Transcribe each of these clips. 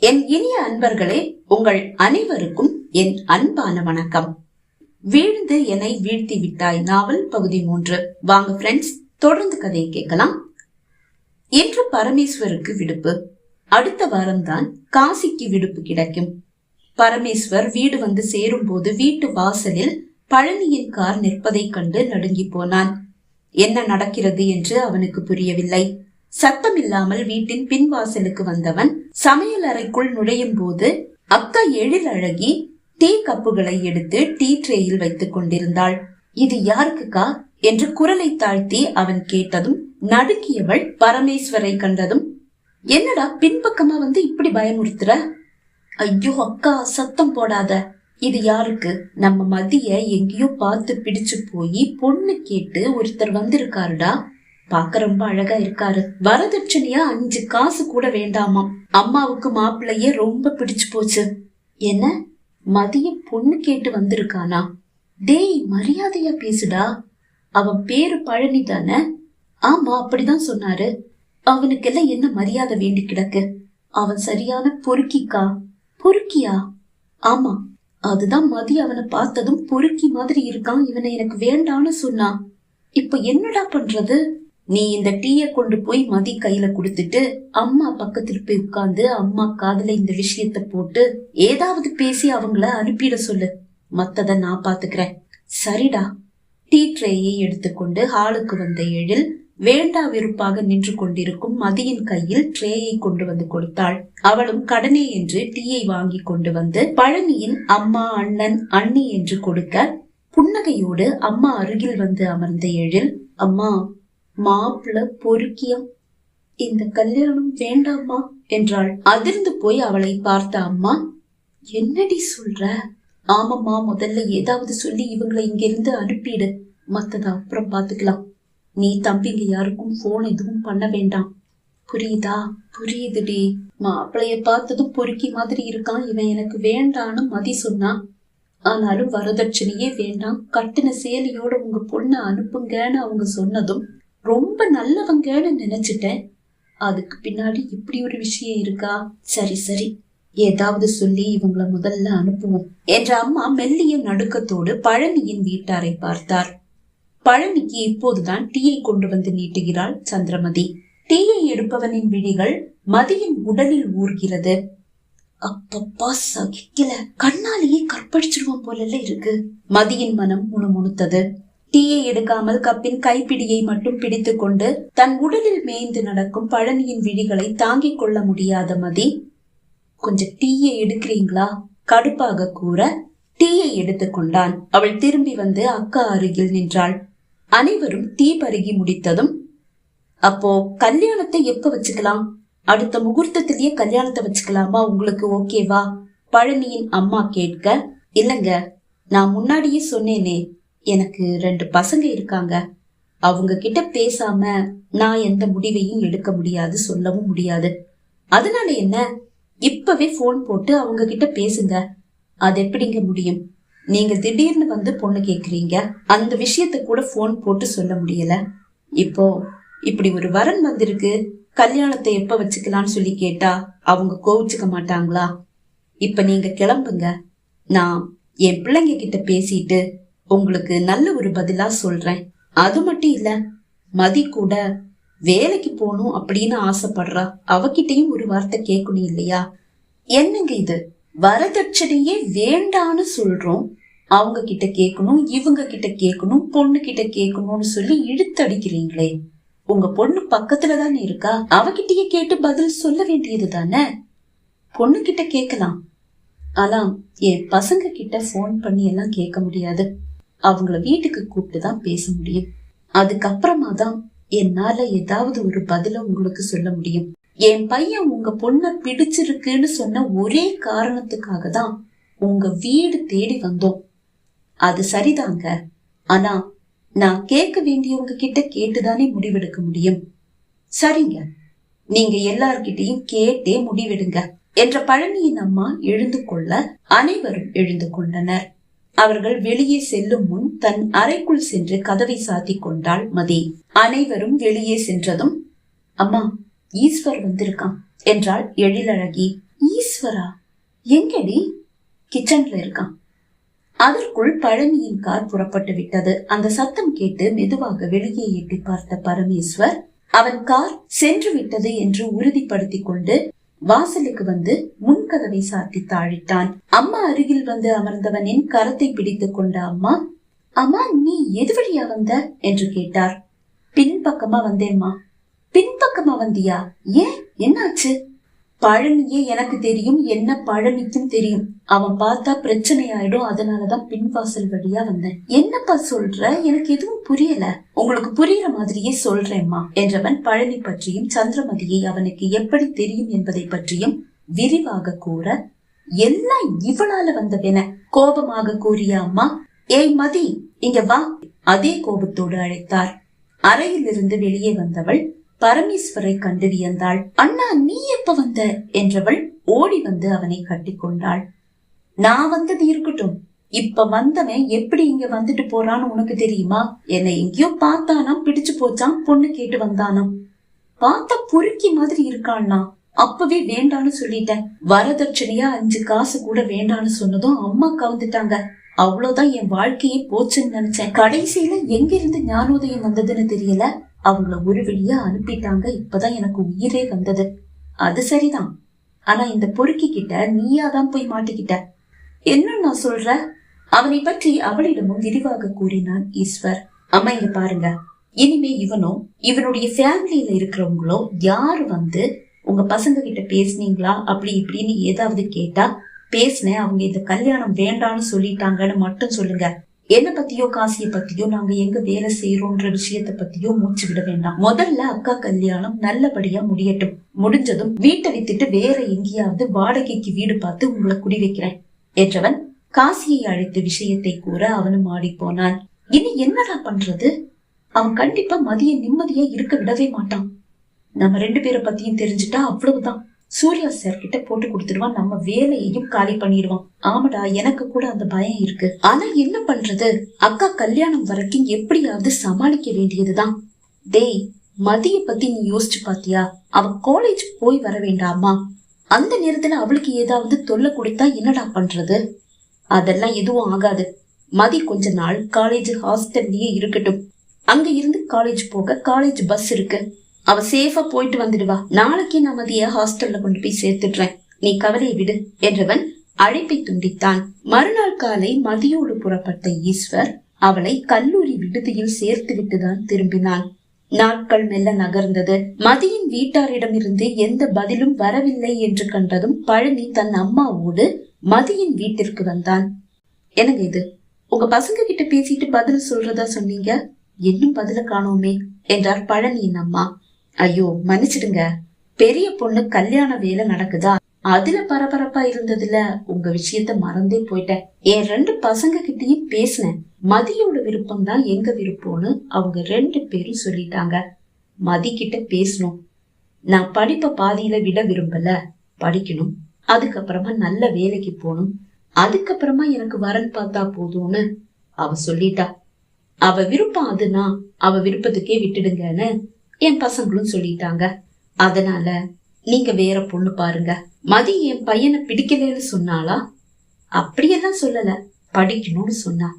என் இனிய அன்பர்களே உங்கள் அனைவருக்கும் என் அன்பான வணக்கம். வீழ்ந்து என்னை வீழ்த்தி விட்டாய் நாவல் பகுதி மூன்று. வாங்க ஃப்ரெண்ட்ஸ் தொடர்ந்து கதையை கேட்கலாம். இன்று பரமேஸ்வருக்கு விடுப்பு. அடுத்த வாரம்தான் காசிக்கு விடுப்பு கிடைக்கும். பரமேஸ்வர் வீடு வந்து சேரும்போது வீட்டு வாசலில் பழனியின் கார் நிற்பதைக் கண்டு நடுங்கி போனான். என்ன நடக்கிறது என்று அவனுக்கு புரியவில்லை. சத்தமில்லாமல் வீட்டின் பின்வாசலுக்கு வந்தவன் சமையல் அறைக்குள் நுழையும் போது அக்கா எழிலழகி டீ கப்புகளை எடுத்து டீ ட்ரேயில் வைத்துக் கொண்டிருந்தாள். இது யாருக்குக்கா? என்று குரலை தாழ்த்தி அவன் கேட்டதும் நடுக்கியவள் பரமேஸ்வரை கண்டதும் என்னடா பின்பக்கமா வந்து இப்படி பயமுறுத்துற? ஐயோ அக்கா சத்தம் போடாத. இது யாருக்கு? நம்ம மதிய எங்கேயோ பார்த்து பிடிச்சு போய் பொண்ணு கேட்டு ஒருத்தர் வந்திருக்காருடா. பார்க்க ரொம்ப அழகா இருக்காரு. வரதட்சணையா அஞ்சு காசு கூட வேண்டாமாம். அம்மாவுக்கு மாப்பிள்ளையே ரொம்ப பிடிச்சு போச்சு. என்ன? மதிய பொண்ணு கேட்டு வந்திருக்கானா? டேய் மரியாதையா பேசுடா. அவன் பேரு பழனி தானே? ஆமா அப்படிதான் சொன்னாரு. அவனுக்கெல்லாம் என்ன மரியாதை வேண்டி கிடக்கு? அவன் சரியான பொறுக்கிக்கா? பொறுக்கியா? ஆமா அதுதான் மதி அவனை பார்த்ததும் பொறுக்கி மாதிரி இருக்கான். இவனை எனக்கு வேண்டான்னு சொன்னான். இப்ப என்னடா பண்றது? நீ இந்த டீய கொண்டு போய் மதி கையில கொடுத்துட்டு அம்மா பக்கத்துல போய் உட்கார்ந்து அம்மா காதுல இந்த விஷயத்த போட்டு ஏதாவது பேசி அவங்கள அனுப்பிட சொல்லு. மத்தத நான் பாத்துக்கிறேன். சரிடா. டீ ட்ரேயை எடுத்துக்கொண்டு ஹாலுக்கு வந்த எழில் வேண்டா வெறுப்பாக நின்று கொண்டிருக்கும் மதியின் கையில் ட்ரேயை கொண்டு வந்து கொடுத்தாள். அவளும் கடனே என்று டீயை வாங்கி கொண்டு வந்து பழனியின் அம்மா அண்ணன் அண்ணி என்று கொடுக்க புன்னகையோடு அம்மா அருகில் வந்து அமர்ந்த எழில் அம்மா மாப்பிள பொறுக்கியா? இந்த கல்யாணம் வேண்டாமா என்றாள். அதிர்ந்து போய் அவளை பார்த்த அம்மா என்னடி சொல்ற? ஆமாம்மா முதல்ல ஏதாவது சொல்லி இவங்களை இங்கிருந்து அனுப்பிடு. மத்தத அப்புறம் பாத்துக்கலாம். நீ தம்பிங்க யாருக்கும் போன் எதுவும் பண்ண வேண்டாம். புரியுதா? புரியுதுடி. மாப்பிளைய பார்த்ததும் பொறுக்கி மாதிரி இருக்கான். இவன் எனக்கு வேண்டான்னு மதி சொன்னான் ஆனாலும் வரதட்சணையே வேண்டாம். கட்டின சேலையோட உங்க பொண்ணை அனுப்புங்கன்னு அவங்க சொன்னதும் ரொம்ப நல்லவங்கன்னு நினைச்சிட்டேன். அதுக்கு பின்னாடி இப்படி ஒரு விஷயம் இருக்கா? சரி சரி. ஏதாவது சொல்லி இவங்கள முதல்ல அனுப்புவோம் என்ற அம்மா மெல்லிய நடுக்கத்தோடு பழனியின் வீட்டாரை பார்த்தார். பழனிக்கு இப்போதுதான் டீயை கொண்டு வந்து நீட்டுகிறாள் சந்திரமதி. டீயை எடுப்பவனின் விழிகள் மதியின் உடலில் ஊர்கிறது. அப்பப்பா சகிக்கல. கண்ணாலேயே கற்பழிச்சிருவோம் போல இருக்கு. மதியின் மனம் முணுமுணுத்தது. டீயை எடுக்காமல் கப்பின் கைப்பிடியை மட்டும் பிடித்துக்கொண்டு தன் உடலில் மேய்ந்து நடக்கும் பழனியின் விழிகளை தாங்கிக் கொள்ள முடியாத மதி கொஞ்சம் டீயை எடுக்கிறீங்களா? கடுப்பாக கூற டீயை எடுத்துக்கொண்டான் அவள் திரும்பி வந்து அக்கா அருகில் நின்றாள். அனைவரும் டீ பருகி முடித்ததும் அப்போ கல்யாணத்தை எப்ப வச்சுக்கலாம்? அடுத்த முகூர்த்தத்திலேயே கல்யாணத்தை வச்சுக்கலாமா? உங்களுக்கு ஓகேவா? பழனியின் அம்மா கேட்க இல்லங்க நான் முன்னாடியே சொன்னேனே எனக்கு ரெண்டு பசங்க இருக்காங்க. அவங்க கிட்ட பேசாம நான் எந்த முடிவையும் எடுக்க முடியாது சொல்லவும் முடியாது. அதனால என்ன? இப்பவே போன் போட்டு அவங்க கிட்ட பேசுங்க. அது எப்படிங்க முடியும்? நீங்க திடீர்னு வந்து பொண்ணு கேக்குறீங்க. அந்த விஷயத்த கூட போன் போட்டு சொல்ல முடியல. இப்போ இப்படி ஒரு வரன் வந்திருக்கு. கல்யாணத்தை எப்ப வச்சுக்கலாம்னு சொல்லி கேட்டா அவங்க கோவிச்சுக்க மாட்டாங்களா? இப்ப நீங்க கிளம்புங்க. நான் என் பிள்ளைங்க கிட்ட பேசிட்டு உங்களுக்கு நல்ல ஒரு பதிலா சொல்றேன். அது மட்டும் இல்ல மதி கூட வேலைக்கு போகணும் அப்படின்னு ஆசைப்படுறா. அவகிட்டையும் ஒரு வார்த்தை கேட்கணும் இல்லையா? என்னங்க இது? வரதட்சணையே வேண்டான்னு சொல்றோம். அவங்க கிட்ட கேட்கணும் இவங்க கிட்ட கேட்கணும் பொண்ணு கிட்ட கேட்கணும்னு சொல்லி இழுத்தடிக்கிறீங்களே. உங்க பொண்ணு பக்கத்துல தானே இருக்கா? அவகிட்டயே கேட்டு பதில் சொல்ல வேண்டியது தானே? பொண்ணு கிட்ட கேட்கலாம். ஆனா என் பசங்க கிட்ட ஃபோன் பண்ணி எல்லாம் கேட்க முடியாது. அவங்கள வீட்டுக்கு கூப்பிட்டு தான் பேச முடியும். அதுக்கப்புறமா தான் என்னால ஏதாவது ஒரு பதில உங்களுக்கு சொல்ல முடியும். என் பையன் உங்க பொண்ண பிடிச்சிருக்குன்னு சொன்ன ஒரே காரணத்துக்காக தான் உங்க வீடு தேடி வந்தோம். அது சரிதாங்க. ஆனா நான் கேட்க வேண்டியவங்க கிட்ட கேட்டுதானே முடிவெடுக்க முடியும். சரிங்க. நீங்க எல்லார்கிட்டையும் கேட்டே முடிவெடுங்க. என்ற பழனியின் அம்மா எழுந்து கொள்ள அனைவரும் எழுந்து கொண்டனர். அவர்கள் வெளியே செல்லும் முன் தன் அறைக்குள் சென்று கதவை சாத்தி கொண்டாள் மதி. அனைவரும் வெளியே சென்றதும் அம்மா ஈஸ்வர் வந்திருக்கான் என்றாள் எழிலழகி. ஈஸ்வரா? எங்கடி? கிச்சன்ல இருக்கான். அதற்குள் பழனியின் கார் புறப்பட்டு விட்டது. அந்த சத்தம் கேட்டு மெதுவாக வெளியே எட்டி பார்த்த பரமேஸ்வர் அவன் கார் சென்று விட்டது என்று உறுதிப்படுத்திக் கொண்டு வாசலுக்கு வந்து முன்கதவை சாத்தி தாழிட்டான். அம்மா அருகில் வந்து அமர்ந்தவனின் கரத்தை பிடித்துக் கொண்ட அம்மா அம்மா நீ எது வழியா வந்த? என்று கேட்டார். பின்பக்கமா வந்தேம்மா. பின்பக்கமா வந்தியா? ஏன்? என்னாச்சு? பழனியே எனக்கு தெரியும் என்ன பழனிக்கும் தெரியும். அவன் பார்த்தா பிரச்சனை ஆயிடும் அதனாலதான் பின்வாசல் வழியா வந்தேன். என்னப்பா சொல்ற? எனக்கு எதுவும் புரியல. உங்களுக்கு புரியுற மாதிரியே சொல்றேம்மா என்றவன் பழனி பற்றியும் சந்திரமதியை அவனுக்கு எப்படி தெரியும் என்பதை பற்றியும் விரிவாக கூற எல்லாம் இவளால வந்தவென கோபமாக கூறிய அம்மா ஏய் மதி இங்க வா அதே கோபத்தோடு அழைத்தார். அறையிலிருந்து வெளியே வந்தவள் பரமேஸ்வரை கண்டு வியந்தாள். அண்ணா நீ எப்ப வந்த? என்றவள் ஓடி வந்து அவனை கட்டிக்கொண்டாள். நான் வந்தது இருக்கட்டும். இப்ப வந்தவன் எப்படி இங்க வந்துட்டு போறான்னு உனக்கு தெரியுமா? என்னை எங்கேயோ பார்த்தானாம் பிடிச்சு போச்சான் பொண்ணு கேட்டு வந்தானாம். பார்த்தா பொறுக்கி மாதிரி இருக்கான்னா அப்பவே வேண்டான்னு சொல்லிட்டேன். வரதட்சணையா அஞ்சு காசு கூட வேண்டான்னு சொன்னதும் அம்மா கவுந்துட்டாங்க. அவ்வளவுதான் என் வாழ்க்கையே போச்சுன்னு நினைச்சேன். கடைசியில எங்க இருந்து ஞானோதயம் வந்ததுன்னு தெரியல? அவங்கள ஒரு வழியா அனுப்பிட்டாங்க. இப்பதான் எனக்கு உயிரே வந்தது. அது சரிதான். ஆனா இந்த பொறுக்கி கிட்ட நீயா தான் போய் மாட்டிக்கிட்ட. என்ன நான் சொல்ற? அவனை பற்றி அவளிடமும் விரிவாக கூறினான் ஈஸ்வர். அம்மா இங்க பாருங்க. இனிமே இவனோ இவனுடைய ஃபேமிலியில இருக்கிறவங்களோ யாரு வந்து உங்க பசங்க கிட்ட பேசுனீங்களா? அப்படி இப்படின்னு ஏதாவது கேட்டா பேசினேன். அவங்க இந்த கல்யாணம் வேண்டாம்னு சொல்லிட்டாங்கன்னு மட்டும் சொல்லுங்க. என்ன பத்தியோ காசிய பத்தியோ நாங்க எங்க வேலை செய்யறோம்ன்ற விஷயத்த பத்தியோ மூச்சு விட வேண்டாம். முதல்ல அக்கா கல்யாணம் நல்லபடியா முடியட்டும். முடிஞ்சதும் வீட்டை வித்துட்டு வேற எங்கேயாவது வாடகைக்கு வீடு பார்த்து உங்களை குடி வைக்கிறேன் என்றவன் காசியை அழைத்த விஷயத்தை கூற அவனும் ஆடி போனான். இனி என்னடா பண்றது? அவன் கண்டிப்பா மதிய நிம்மதியா இருக்க விடவே மாட்டான். நம்ம ரெண்டு பேரை பத்தியும் தெரிஞ்சுட்டா அவ்வளவுதான். சூர்யா சார் கிட்ட போட்டு கொடுத்துருவான் நம்ம வேலையையும் காலி பண்ணிடுவான். ஆமாடா எனக்கு கூட அந்த பயம் இருக்கு. ஆனா என்ன பண்றது? அக்கா கல்யாணம் வரைக்கும் எப்படியாவது சமாளிக்க வேண்டியதுதான். டேய் மதிய பத்தி நீ யோசிச்சு பாத்தியா? அவ காலேஜ் போய் வர வேண்டாமா? அந்த நேரத்துல அவளுக்கு ஏதாவது தொல்லை கொடுத்தா என்னடா பண்றது? அதெல்லாம் எதுவும் ஆகாது. மதி கொஞ்ச நாள் காலேஜ் ஹாஸ்டல்லயே இருக்கட்டும். அங்க இருந்து காலேஜ் போக காலேஜ் பஸ் இருக்கு. அவ சேஃபா போயிட்டு வந்துடுவா. நாளைக்கு நான் மதிய ஹாஸ்டல்ல கொண்டு போய் சேர்த்துடுறேன். நீ கவலையை விடு என்றவன் அழைப்பை துண்டித்தான். மறுநாள் காலை மதியோடு புறப்பட்ட ஈஸ்வர் அவளை கல்லூரி விடுதியில் சேர்த்து விட்டுதான் திரும்பினான். நாட்கள் மெல்ல நகர்ந்தது. மதியின் வீட்டாரிடமிருந்து எந்த பதிலும் வரவில்லை என்று கண்டதும் பழனி தன் அம்மாவோடு மதியின் வீட்டிற்கு வந்தான். எனக்கு இது? உங்க பசங்க கிட்ட பேசிட்டு பதில் சொல்றதா சொன்னீங்க? இன்னும் பதில காணோமே என்றார் பழனியின் அம்மா. ஐயோ மன்னிச்சிடுங்க. பெரிய பொண்ணு கல்யாண வேலை நடக்குதா? அதுல பரபரப்பா இருந்ததுல உங்க விஷயத்த மறந்தே போயிட்டேன். என் ரெண்டு பசங்க கிட்டயும் பேசினேன். மதியோட விருப்பம் தான் எங்க விருப்பம்னு அவங்க ரெண்டு பேரும் சொல்லிட்டாங்க. மதி கிட்ட பேசணும். நான் படிப்ப பாதியில விட விரும்பல. படிக்கணும். அதுக்கப்புறமா நல்ல வேலைக்கு போகணும். அதுக்கப்புறமா எனக்கு வரன் பார்த்தா போதும்னு அவ சொல்லிட்டா. அவ விருப்பம் அதுனா அவ விருப்பத்துக்கே விட்டுடுங்கன்னு என் பசங்களும் சொல்லிட்டாங்க. அதனால நீங்க வேற பொண்ணு பாருங்க. மதி என் பையனை பிடிக்கலன்னு சொன்னாளா? அப்படியெல்லாம் சொல்லல. படிக்கணும்னு சொன்னா.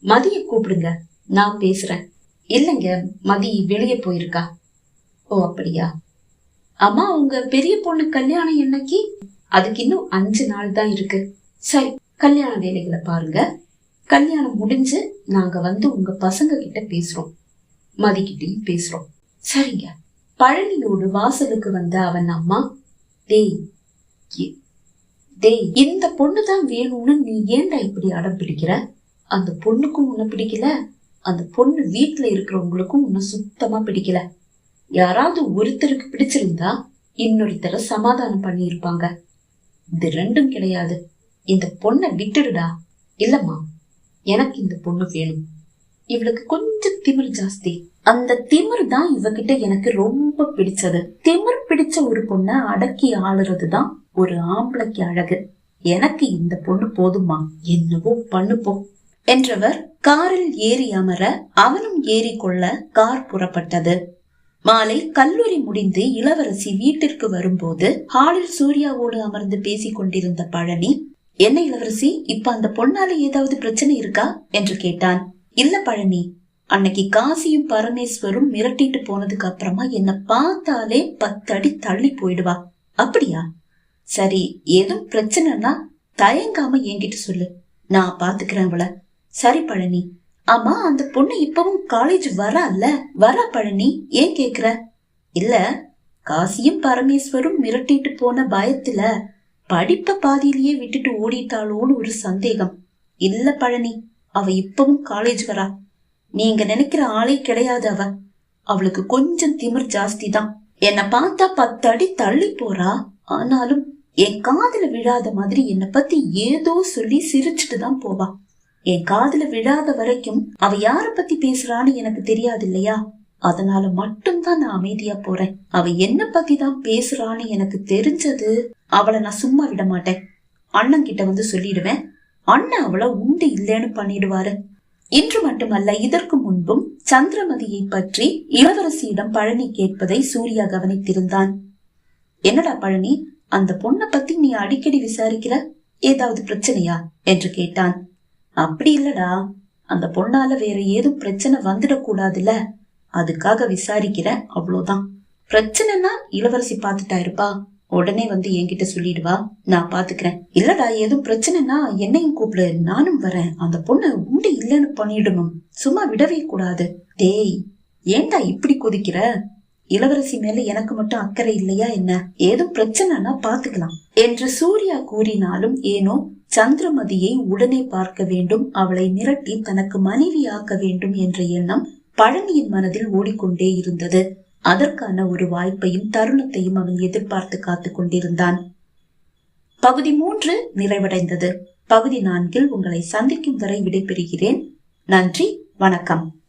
மதிய கூப்பிடுங்க. நான் பேசுறேன். இல்லைங்க மதி வெளியே போயிருக்கா. ஓ அப்படியா? அம்மா உங்க பெரிய பொண்ணு கல்யாணம் என்னைக்கு? அதுக்கு இன்னும் அஞ்சு நாள் தான் இருக்கு. சரி கல்யாண வேலைகளை பாருங்க. கல்யாணம் முடிஞ்சு நாங்க வந்து உங்க பசங்க கிட்ட பேசுறோம். மதிக்கிட்டையும் பேசுறோம். சரிங்க. பழனியோடு வாசலுக்கு வந்த அவன் அம்மா டேய் டேய் இந்த பொண்ணு தான் வேணும்னு நீ ஏன்டா இப்படி அடம் பிடிக்கிற? அந்த பொண்ணுக்கும் உன்னை பிடிக்கல. அந்த பொண்ணு வீட்டுல இருக்கிறவங்களுக்கும் உன்னை சுத்தமா பிடிக்கல. யாராவது ஒருத்தருக்கு பிடிச்சிருந்தா இன்னொருத்தரை சமாதானம் பண்ணியிருப்பாங்க. இது ரெண்டும் கிடையாது. இந்த பொண்ணை விட்டுடுடா. இல்லம்மா எனக்கு இந்த பொண்ணு வேணும். இவளுக்கு கொஞ்சம் திமிர் ஜாஸ்தி. அந்த திமிர் தான் இவகிட்ட எனக்கு ரொம்ப பிடிச்சது. திமிர் பிடிச்ச ஒரு பொண்ண அடக்கி ஆளுறது தான் ஒரு ஆம்பளைக்கு அழகு. எனக்கு இந்த பொண்ணு போதுமா? என்னவோ பண்ணுப்போம். என்றவர் காரில் ஏறி அமர அவனும் ஏறி கொள்ள கார் புறப்பட்டது. மாலை கல்லூரி முடிந்து இளவரசி வீட்டிற்கு வரும்போது ஹாலில் சூர்யாவோடு அமர்ந்து பேசிக் கொண்டிருந்த பழனி என்ன இளவரசி இப்ப அந்த பொண்ணால ஏதாவது பிரச்சனை இருக்கா? என்று கேட்டான். இல்ல பழனி அன்னைக்கு காசியும் பரமேஸ்வரும் மிரட்டிட்டு போனதுக்கு அப்புறமா என்ன பார்த்தாலே பத்தடி தள்ளி போயிடுவா. அப்படியா? சரி ஏதும் பிரச்சனைனா தயங்காம என்கிட்ட சொல்லு. நான் பாத்துக்கிறேன் அவள. சரி பழனி. ஆமா அந்த பொண்ணு இப்பவும் காலேஜ் வரல வரா பழனி ஏன் கேக்குற? இல்ல காசியும் பரமேஸ்வரும் மிரட்டிட்டு போன பயத்துல படிப்ப பாதியிலேயே விட்டுட்டு ஓடிட்டாளோன்னு ஒரு சந்தேகம். இல்ல பழனி அவ இப்பவும் காலேஜ் வரா. நீங்க நினைக்கிற ஆளே கிடையாது அவ. அவளுக்கு கொஞ்சம் திமிர் ஜாஸ்தி தான் என்ன பார்த்தா பத்து அடி தள்ளி போறா. ஆனாலும் என் காதல விழாத மாதிரி என்னை பத்தி ஏதோ சொல்லி சிரிச்சுட்டு தான் போவா. என் காதல விழாத வரைக்கும் அவ யார பத்தி பேசுறான்னு எனக்கு தெரியாது இல்லையா? அதனால மட்டும்தான் நான் அமைதியா போறேன். அவ என்ன பத்தி தான் பேசுறான்னு எனக்கு தெரிஞ்சது அவளை நான் சும்மா விட மாட்டேன். அண்ணன் கிட்ட வந்து சொல்லிடுவேன். அண்ணன் அவளை உண்டு இல்லைன்னு பண்ணிடுவாரு. இன்று மட்டுமல்ல இதற்கு முன்பும் சந்திரமதியை பற்றி இளவரசியிடம் பழனி கேட்பதை சூர்யா கவனித்திருந்தான். என்னடா பழனி அந்த பொண்ணை பத்தி நீ அடிக்கடி விசாரிக்கிற? ஏதாவது பிரச்சனையா? என்று கேட்டான். அப்படி இல்லடா. அந்த பொண்ணால வேற ஏதும் பிரச்சனை வந்துடக்கூடாதுல்ல. அதுக்காக விசாரிக்கிற அவ்வளவுதான் பிரச்சனைனா இளவரசி பாத்துட்டா இருப்பா. உடனே வந்து என்கிட்ட சொல்லிடுவா நான் பாத்துக்கிறேன். இல்லடா எதுவும் பிரச்சனைனா என்னையும் கூப்பிடு நானும் வரேன். அந்த பொண்ணை உண்டு இல்லைன்னு பண்ணிடணும். சும்மா விடவே கூடாது. டேய் ஏன்டா இப்படி கொதிக்கிற? இளவரசி மேல எனக்கு மட்டும் அக்கறை இல்லையா என்ன? ஏதும் பிரச்சனைனா பாத்துக்கலாம். என்று சூர்யா கூறினாலும் ஏனோ சந்திரமதியை உடனே பார்க்க வேண்டும். அவளை மிரட்டி தனக்கு மனைவியாக்க வேண்டும் என்ற எண்ணம் பழனியின் மனதில் ஓடிக்கொண்டே இருந்தது. அதற்கான ஒரு வாய்ப்பையும் தருணத்தையும் அவன் எதிர்பார்த்து காத்து கொண்டிருந்தான். பகுதி மூன்று நிறைவடைந்தது. பகுதி நான்கில் உங்களை சந்திக்கும் வரை விடைபெறுகிறேன். நன்றி. வணக்கம்.